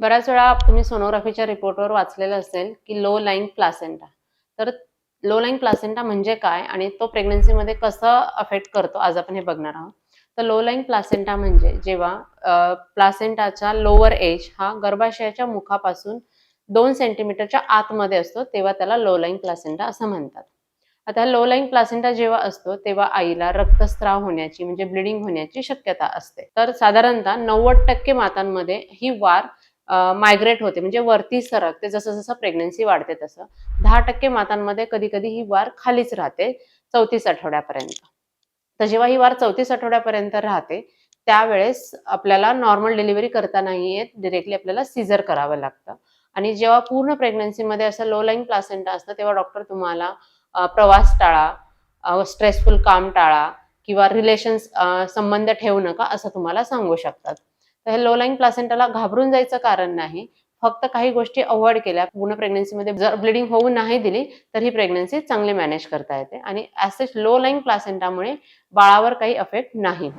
बऱ्याच वेळा तुम्ही सोनोग्राफीच्या रिपोर्टवर वाचलेलं असेल की लो लाईन प्लासेंटा तर लो लाईन प्लासेंटा म्हणजे काय आणि तो प्रेग्नन्सीमध्ये कसं अफेक्ट करतो आज आपण हे बघणार आहोत. तर लो लाईन प्लासेंटा म्हणजे जेव्हा प्लासेंटाचा लोअर एज हा गर्भाशयाच्या मुखापासून दोन सेंटीमीटरच्या आतमध्ये असतो तेव्हा त्याला लो लाईन प्लासेंटा असं म्हणतात. आता लो लाईन प्लासेंटा जेव्हा असतो तेव्हा आईला रक्तस्राव होण्याची म्हणजे ब्लिडिंग होण्याची शक्यता असते. तर साधारणतः नव्वद टक्के मातांमध्ये ही वार मायग्रेट होते. म्हणजे वरती सरकते जसं जसं प्रेग्नन्सी वाढते तसं. दहा टक्के मातांमध्ये कधी कधी ही वार खालीच राहते चौतीस आठवड्यापर्यंत. तर जेव्हा ही वार चौतीस आठवड्यापर्यंत राहते त्यावेळेस आपल्याला नॉर्मल डिलिव्हरी करता नाही येत. डिरेक्टली आपल्याला सिझर करावं लागतं. आणि जेव्हा पूर्ण प्रेग्नन्सीमध्ये असं लो लाईन प्लासेंटा असतं तेव्हा डॉक्टर तुम्हाला प्रवास टाळा स्ट्रेसफुल काम टाळा किंवा रिलेशन्स संबंध ठेवू नका असं तुम्हाला सांगू शकतात. तर हे लो लाईन प्लासेंटाला घाबरून जायचं कारण नाही. फक्त काही गोष्टी अवॉइड केल्या. पूर्ण प्रेग्नन्सीमध्ये जर ब्लिडिंग होऊ नाही दिली तर ही प्रेग्नन्सी चांगली मॅनेज करता येते. आणि ॲसेच लो लाईन प्लासेंटामुळे बाळावर काही अफेक्ट नाही.